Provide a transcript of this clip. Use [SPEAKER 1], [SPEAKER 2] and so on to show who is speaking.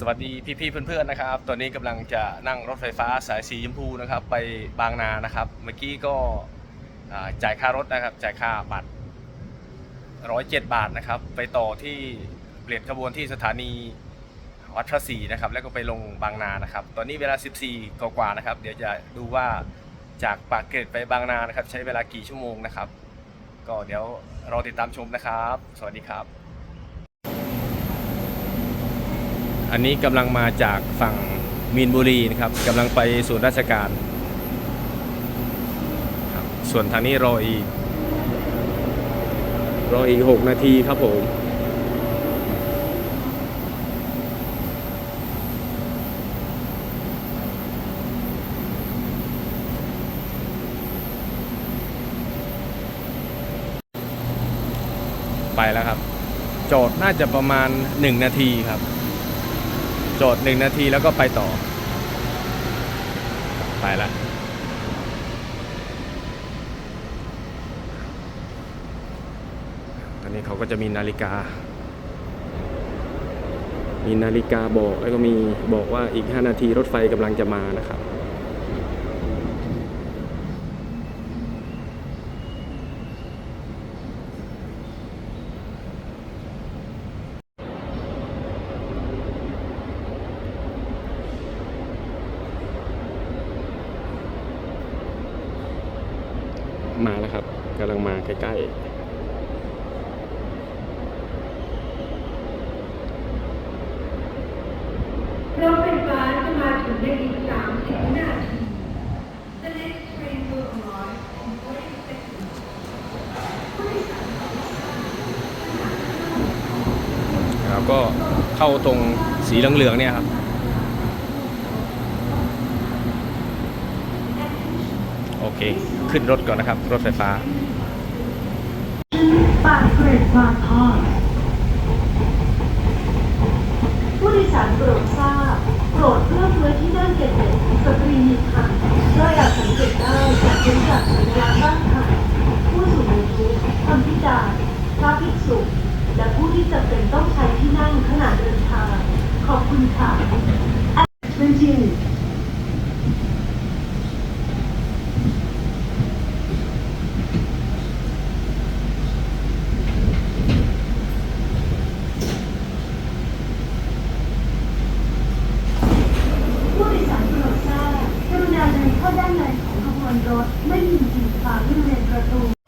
[SPEAKER 1] สวัสดีพี่ๆเพื่อนๆนะครับ ตอนนี้กำลังจะนั่งรถไฟฟ้าสายสีชมพูนะครับไปบางนานะครับ เมื่อกี้ก็จ่ายค่ารถนะครับจ่ายค่าบัตรร้อยเจ็ดบาทนะครับ ไปต่อที่เปลี่ยนขบวนที่สถานีวัดพระศรีนะครับ แล้วก็ไปลงบางนานะครับ ตอนนี้เวลา 14กว่าๆนะครับ เดี๋ยวจะดูว่าจากปากเกร็ดไปบางนานะครับ ใช้เวลากี่ชั่วโมงนะครับ ก็เดี๋ยวรอติดตามชมนะครับ สวัสดีครับ อันนี้กำลังมาจากฝั่งมีนบุรีนะครับกำลังไปศูนย์ราชการครับส่วนทางนี้รออีก รออีก 6 นาทีครับผม ไปแล้วครับ โจทย์น่าจะประมาณ 1 นาทีครับโจทย์หนึ่งนาทีแล้วก็ไปต่อ ไปละตอนนี้เขาก็จะมีนาฬิกา มีนาฬิกาบอกแล้วก็มีบอกว่าอีก 5 นาทีรถไฟกำลังจะมานะครับ มาแล้วครับกำลังมาใกล้
[SPEAKER 2] รถไฟฟ้าจะมาถึงในอีก30วินาที The next train will arrive in 40 seconds.
[SPEAKER 1] ๆแล้วก็เข้าตรงสีเหลืองๆเนี่ยครับ โอ เค ขึ้นรถก่อนนะครับ รถไฟฟ้า
[SPEAKER 3] ปากเกร็ดบางทอผู้โดยสารโปรดทราบโปรดเลือกไว้ที่นั่งเก็บเด็กสตรีมีคันย่อยอาจสังเกตได้จากเห็นจากสัญลักษณ์บ้านไทยผู้สูงอายุคนพิการพระภิกษุและผู้ที่จำเป็นต้องใช้ที่นั่งขณะเดินทาง ขอบคุณค่ะ ไม่มียงฝาที่บริเวประตู